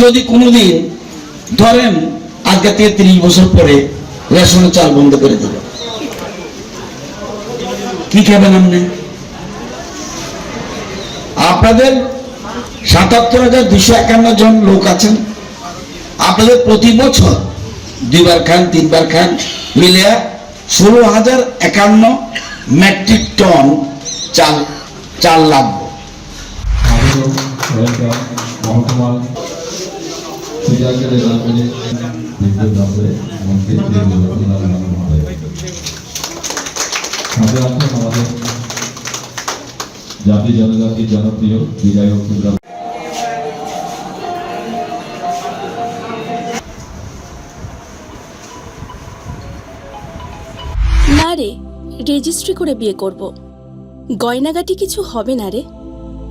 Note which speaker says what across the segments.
Speaker 1: যদি কোনোদিন, ধরেন, আজকে থেকে তিরিশ বছর পরে রেশনের চাল বন্ধ করে দিল। কি খাবেন আপনি? আপনাদের সাতাত্তর হাজার দুশো একান্ন জন লোক আছেন। আপনাদের প্রতি বছর দুইবার খান, তিনবার খান মিলে ষোলো হাজার একান্ন মেট্রিক টন চাল চাল লাগবে।
Speaker 2: আমাদেরও জাতি জনজাতির জনপ্রিয়
Speaker 3: না রে রেজিস্ট্রি করে বিয়ে করব। গয়নাগাটি কিছু হবে না রে?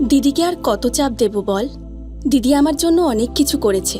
Speaker 3: দিদিকে আর কত চাপ দেব বল? দিদি আমার জন্য অনেক কিছু করেছে।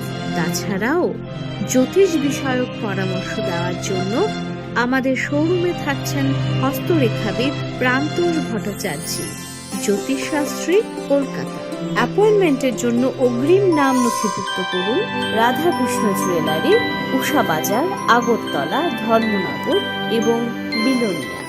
Speaker 4: তাছাড়াও জ্যোতিষ বিষয়ক পরামর্শ দেওয়ার জন্য আমাদের শোরুমে থাকছেন হস্তরেখাবিদ প্রান্তর ভট্টাচার্য, জ্যোতিষশাস্ত্রী কলকাতা। অ্যাপয়েন্টমেন্টের জন্য অগ্রিম নাম নথিভুক্ত করুন রাধাকৃষ্ণ জুয়েলারি, উষা বাজার, আগরতলা, ধর্মনগর এবং বিলোনিয়া।